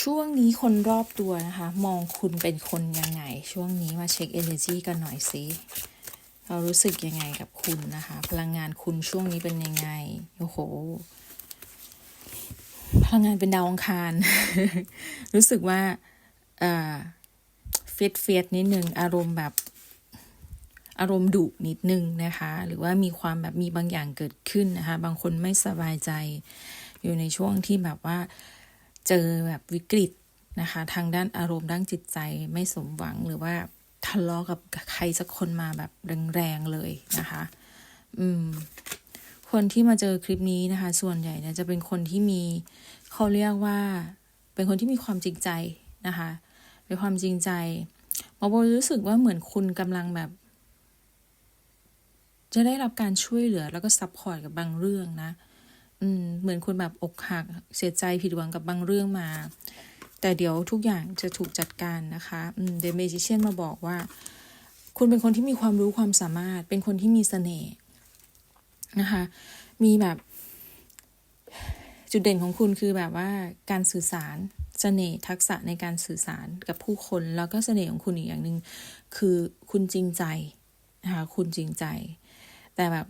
ช่วงนี้คนรอบตัวนะคะ มองคุณเป็นคนยังไง ช่วงนี้มาเช็ค energy กันหน่อยสิเรารู้สึกยังไงกับคุณนะคะ พลังงานคุณช่วงนี้เป็นยังไงโอ้โห พลังงานเป็นดาวอังคาร รู้สึกว่าเอ่อเฟียดเฟียดนิดนึงอารมณ์แบบอารมณ์ดุนิดนึงนะคะ หรือว่ามีความแบบมีบางอย่างเกิดขึ้นนะคะ บางคนไม่สบายใจอยู่ในช่วงที่แบบว่า เจอแบบวิกฤตนะคะ ทางด้านอารมณ์ด้านจิตใจไม่สมหวังหรือว่าทะเลาะกับใครสักคนมาแบบแรงๆเลยนะคะ อืม คนที่มาเจอคลิปนี้นะคะ ส่วนใหญ่เนี่ยจะเป็นคนที่มีเขาเรียกว่า เป็นคนที่มีความจริงใจนะคะเป็นความจริงใจหมอโบรู้สึกว่าเหมือนคุณกำลังแบบ จะได้รับการช่วยเหลือแล้วก็ซัพพอร์ตกับบางเรื่องนะ อืม เหมือนคุณแบบอกหัก เสียใจผิดหวังกับบางเรื่องมา แต่เดี๋ยวทุกอย่างจะถูกจัดการนะคะอืมเดเมจิเชียนมาบอกว่า คุณเป็นคนที่มีความรู้ความสามารถ เป็นคนที่มีเสน่ห์นะคะ มีแบบ จุดเด่นของคุณคือแบบว่าการสื่อสารเสน่ห์ทักษะในการสื่อสารกับผู้คนแล้วก็เสน่ห์ของคุณอีกอย่างหนึ่งคือคุณจริงใจนะคะคุณจริงใจ แต่แบบ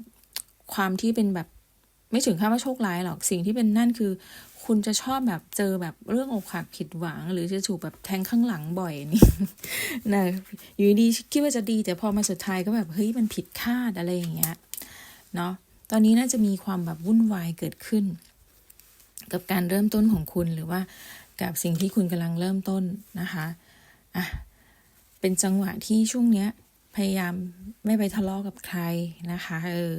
ความที่เป็นแบบ ไม่ถึงขั้นว่าโชคร้ายหรอกสิ่งที่เป็นนั่นคือ คุณจะชอบแบบเจอแบบเรื่องอกหักผิดหวัง หรือจะถูกแบบแทงข้างหลังบ่อยนี่นะอยู่ดีคิดว่าจะดี แต่พอมาสุดท้ายก็แบบเฮ้ยมันผิดคาดอะไรอย่างเงี้ยเนาะตอนนี้น่าจะมีความแบบวุ่นวายเกิดขึ้น กับการเริ่มต้นของคุณหรือว่ากับสิ่งที่คุณกำลังเริ่มต้นนะคะอะเป็นจังหวะที่ช่วงเนี้ย พยายามไม่ไปทะเลาะกับใครนะคะเออ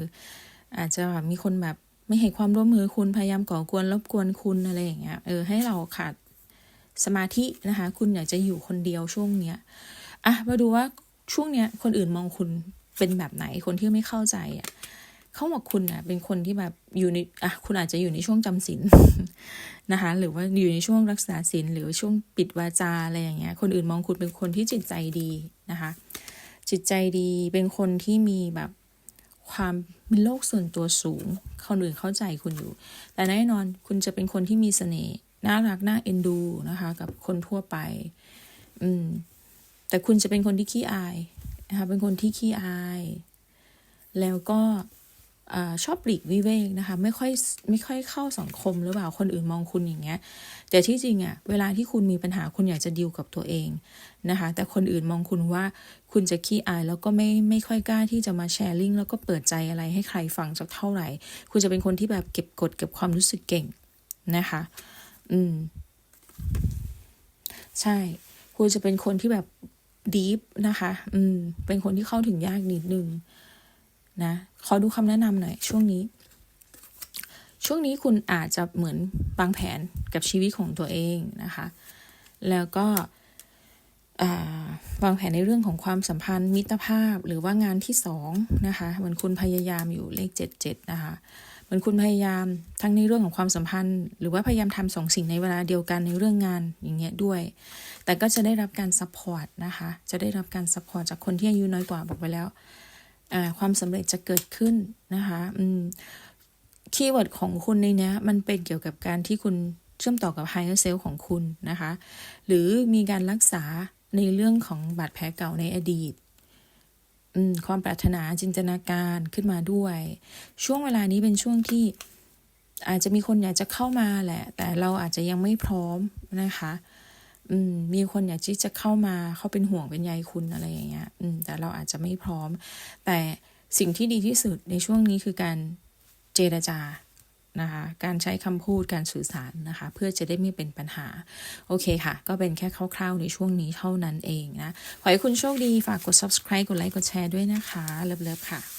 อาจจะแบบมีคนแบบ ไม่ให้ความร่วมมือคุณพยายามก่อกวนรบกวนคุณอะไรอย่างเงี้ยเออให้เราขาดสมาธินะคะ คุณอยากจะอยู่คนเดียวช่วงเนี้ยอะมาดูว่าช่วงเนี้ยคนอื่นมองคุณเป็นแบบไหนคนที่ไม่เข้าใจอะเขาบอกคุณอะเป็นคนที่แบบอยู่ในอะคุณอาจจะอยู่ในช่วงจำศีลนะคะ หรือว่าอยู่ในช่วงรักษาศีลหรือช่วงปิดวาจาอะไรอย่างเงี้ย คนอื่นมองคุณเป็นคนที่จิตใจดีนะคะ จิตใจดีเป็นคนที่มีแบบ ความมีโลกส่วนตัวสูงคนอื่นเข้าใจคุณอยู่ แต่แน่นอนคุณจะเป็นคนที่มีเสน่ห์น่ารักน่าเอ็นดูนะคะ กับคนทั่วไป อืม แต่คุณจะเป็นคนที่ขี้อายนะคะเป็นคนที่ขี้อาย แล้วก็ ชอบปลีกวิเวกนะคะ ไม่ค่อยไม่ค่อยเข้าสังคมหรือเปล่าคนอื่นมองคุณอย่างเงี้ย แต่ที่จริงอะเวลาที่คุณมีปัญหาคุณอยากจะดีลกับตัวเองนะคะ แต่คนอื่นมองคุณว่าคุณจะขี้อายแล้วก็ไม่ไม่ค่อยกล้าที่จะมาแชร์ลิงแล้วก็เปิดใจอะไรให้ใครฟังสักเท่าไหร่ คุณจะเป็นคนที่แบบเก็บกดเก็บความรู้สึกเก่งนะคะ อืม ใช่ คุณจะเป็นคนที่แบบดีฟนะคะ อืม เป็นคนที่เข้าถึงยากนิดนึง นะขอดูคำแนะนำหน่อยช่วงนี้ ช่วงนี้คุณอาจจะเหมือนวางแผนกับชีวิตของตัวเองนะคะ แล้วก็วางแผนในเรื่องของความสัมพันธ์มิตรภาพหรือว่างานที่สองนะคะเหมือนคุณพยายามอยู่เลขเจ็ดเจ็ดนะคะเหมือนคุณพยายามทั้งในเรื่องของความสัมพันธ์ หรือว่าพยายามทำสองสิ่งในเวลาเดียวกันในเรื่องงานอย่างเงี้ยด้วย แต่ก็จะได้รับการซัพพอร์ตนะคะ จะได้รับการซัพพอร์ตจากคนที่อายุน้อยกว่าบอกไปแล้ว ความสำเร็จจะเกิดขึ้นนะคะคีย์เวิร์ดของคุณในนี้มันเป็นเกี่ยวกับการที่คุณเชื่อมต่อกับ higher self ของคุณนะคะ หรือมีการรักษาในเรื่องของบาดแผลเก่าในอดีตความปรารถนาจินตนาการขึ้นมาด้วย ช่วงเวลานี้เป็นช่วงที่อาจจะมีคนอยากจะเข้ามาแหละ แต่เราอาจจะยังไม่พร้อมนะคะ อืมมีคนอยากที่จะเข้ามาเขาเป็นห่วงเป็นใยคุณอะไรอย่างเงี้ย อืม แต่เราอาจจะไม่พร้อม แต่สิ่งที่ดีที่สุดในช่วงนี้คือการเจรจานะคะการใช้คำพูดการสื่อสารนะคะ เพื่อจะได้ไม่เป็นปัญหา โอเคค่ะ ก็เป็นแค่คร่าวๆในช่วงนี้เท่านั้นเองนะ ขอให้คุณโชคดี ฝากกด subscribe กดไลค์กดแชร์ด้วยนะคะ เลิฟๆค่ะ